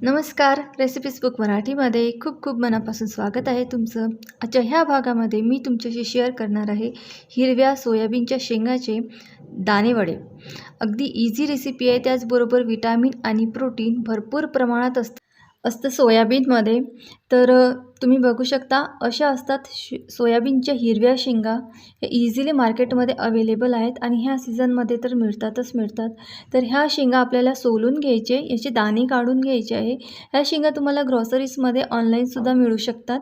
नमस्कार recipes book मराठीमध्ये खूप खूप मनापासून स्वागत आहे तुमचं. आजच्या ह्या भागामध्ये मी तुमच्याशी शेअर करणार आहे हिरव्या सोयाबीनच्या शेंगाचे दाणेवडे. अगदी इझी रेसिपी आहे त्याचबरोबर विटॅमिन आणि प्रोटीन भरपूर प्रमाणात असतं असतं सोयाबीनमध्ये. तर तुम्ही बघू शकता अशा असतात श सोयाबीनच्या हिरव्या शेंगा. हे इझिली मार्केटमध्ये अवेलेबल आहेत आणि ह्या सीझनमध्ये तर मिळतातच मिळतात. तर ह्या शेंगा आपल्याला सोलून घ्यायचे याचे दाणे काढून घ्यायचे आहे. ह्या शेंगा तुम्हाला ग्रॉसरीजमध्ये ऑनलाईनसुद्धा मिळू शकतात.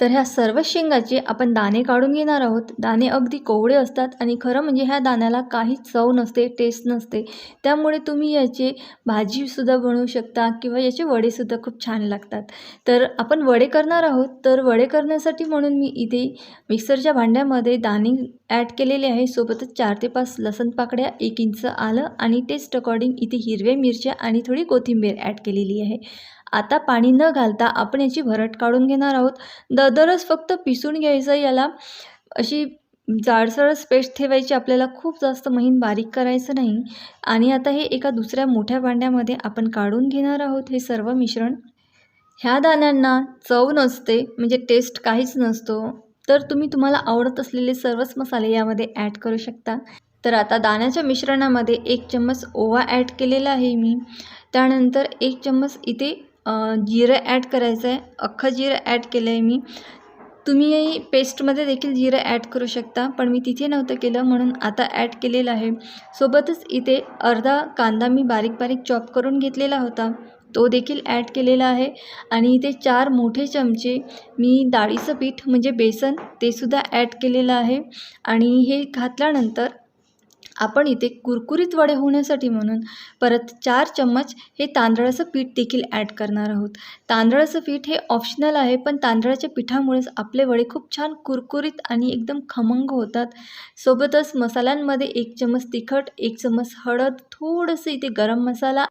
तर ह्या सर्व शेंगाचे आपण दाणे काढून घेणार आहोत. दाणे अगदी कोवळे असतात आणि खरं म्हणजे ह्या दाण्याला काही चव नसते टेस्ट नसते. त्यामुळे तुम्ही याचे भाजीसुद्धा बनवू शकता किंवा याचे वडेसुद्धा खूप छान लागतात. तर आपण वडे करणार आहोत. तर वडे करण्यासाठी म्हणून मी इथे मिक्सरच्या भांड्यामध्ये दाणे ॲड केलेले आहे. सोबतच चार ते पाच लसण पाकड्या एक इंच आलं आणि टेस्ट अकॉर्डिंग इथे हिरव्या मिरच्या आणि थोडी कोथिंबीर ॲड केलेली आहे. आता पाणी न घालता आपण याची भरट काढून घेणार आहोत. दरदरच फक्त पिसून घ्यायचं याला. अशी जाडसरच पेस्ट ठेवायची आपल्याला खूप जास्त महीन बारीक करायचं नाही. आणि आता हे एका दुसऱ्या मोठ्या भांड्यामध्ये आपण काढून घेणार आहोत हे सर्व मिश्रण. ह्या दाण्यांना चव नसते म्हणजे टेस्ट काहीच नसतो. तर तुम्ही तुम्हाला आवडत असलेले सर्वच मसाले यामध्ये ॲड करू शकता. तर आता दाण्याच्या मिश्रणामध्ये एक चम्मच ओवा ॲड केलेला आहे मी. त्यानंतर एक चम्मच इथे जिरं ॲड करायचं आहे अख्खं जिरं ॲड केलं आहे मी. तुम्ही पेस्टमध्ये देखील जिरं ॲड करू शकता पण मी तिथे नव्हतं केलं म्हणून आता ॲड केलेलं आहे. सोबतच इथे अर्धा कांदा मी बारीक बारीक चॉप करून घेतलेला होता. तो देखील ॲड केलेला आहे. आणि इथे चार मोठे चमचे मी डाळीचं पीठ म्हणजे बेसन तेसुद्धा ॲड केलेलं आहे. आणि हे घातल्यानंतर आपण इथे कुरकुरीत वडे होण्यासाठी म्हणून परत चार चम्मच हे तांदळाचं पीठ देखील ॲड करणार आहोत. तांदळाचं पीठ हे ऑप्शनल आहे पण तांदळाच्या पिठामुळेच आपले वडे खूप छान कुरकुरीत आणि एकदम खमंग होतात. सोबतच मसाल्यांमध्ये एक चम्मच तिखट एक चम्मच हळद थोडंसं इथे गरम मसाला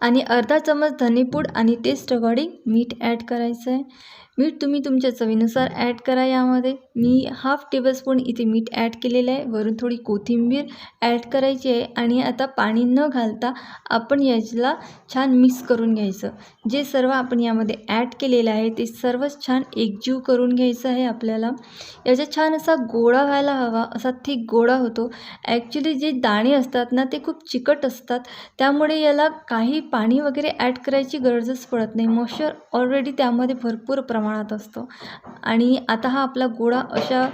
आणि अर्धा चम्मच धनेपूड आणि टेस्ट अकॉर्डिंग मीठ ॲड करायचं आहे मीठ तुम्ही तुमच्या चवीनुसार ॲड करा यामध्ये. मी हाफ टेबलस्पून इथे मीठ ॲड केलेलं आहे. वरून थोडी कोथिंबीर ॲड करायची आहे आणि आता पाणी न घालता आपण याला छान मिक्स करून घ्यायचं. जे सर्व आपण यामध्ये ॲड केलेलं आहे ते सर्वच छान एकजीव करून घ्यायचं आहे आपल्याला. याचा छान असा गोळा व्हायला हवा असा थिक गोळा होतो. ॲक्च्युली जे दाणे असतात ना ते खूप चिकट असतात. त्यामुळे याला काही पाणी वगैरे ॲड करायची गरजच पडत नाही. मॉइश्चर ऑलरेडी त्यामध्ये भरपूर प्रमाणात असतो. आणि आता हा आपला गोळा अशा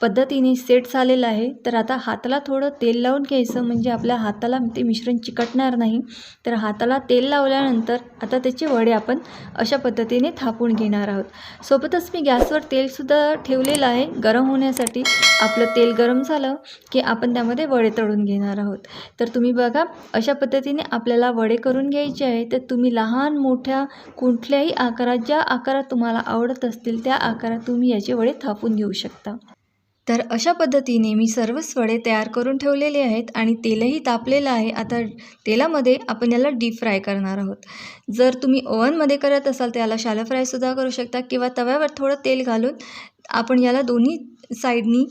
पद्धतीने सेट झालेला आहे. तर आता हाताला थोडं तेल लावून घ्यायचं. म्हणजे आपल्या हाताला ते मिश्रण चिकटणार नाही. तर हाताला तेल लावल्यानंतर आता त्याचे वडे आपण अशा पद्धतीने थापून घेणार आहोत. सोबतच मी गॅसवर तेलसुद्धा ठेवलेलं आहे. गरम होण्यासाठी आपलं तेल गरम झालं की आपण त्यामध्ये वडे तळून घेणार आहोत. तर तुम्ही बघा अशा पद्धतीने आपल्याला वडे करून घ्यायचे आहे तर तुम्ही लहान मोठ्या कुठल्याही आकारात ज्या आकारात तुम्हाला आवडत असतील त्या आकारात तुम्ही याचे वडे थापून घेऊ शकता. तर अशा पद्धतीने मी सर्वच वडे तयार करून ठेवलेले आहेत आणि तेलही तापलेलं आहे. आता तेलामध्ये आपण याला डीप फ्राय करणार आहोत. जर तुम्ही ओव्हनमध्ये करत असाल तर याला शॅलो फ्रायसुद्धा करू शकता किंवा तव्यावर थोडं तेल घालून आपण याला दोन्ही साईडनी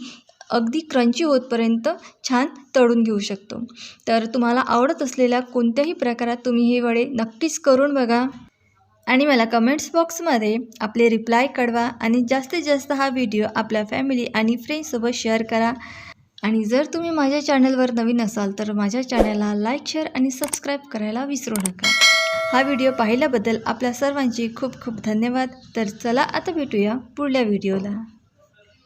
अगदी क्रंची होतपर्यंत छान तळून घेऊ शकतो. तर तुम्हाला आवडत असलेल्या कोणत्याही प्रकारात तुम्ही हे वडे नक्कीच करून बघा. आणि मला कमेंट्स बॉक्समध्ये आपले रिप्लाय कळवा आणि जास्तीत जास्त हा व्हिडिओ आपल्या फॅमिली आणि फ्रेंड्ससोबत शेअर करा. आणि जर तुम्ही माझ्या चॅनलवर नवीन असाल तर माझ्या चॅनलला लाईक शेअर आणि सबस्क्राईब करायला विसरू नका. हा व्हिडिओ पाहिल्याबद्दल आपल्या सर्वांची खूप खूप धन्यवाद. तर चला आता भेटूया पुढल्या व्हिडिओला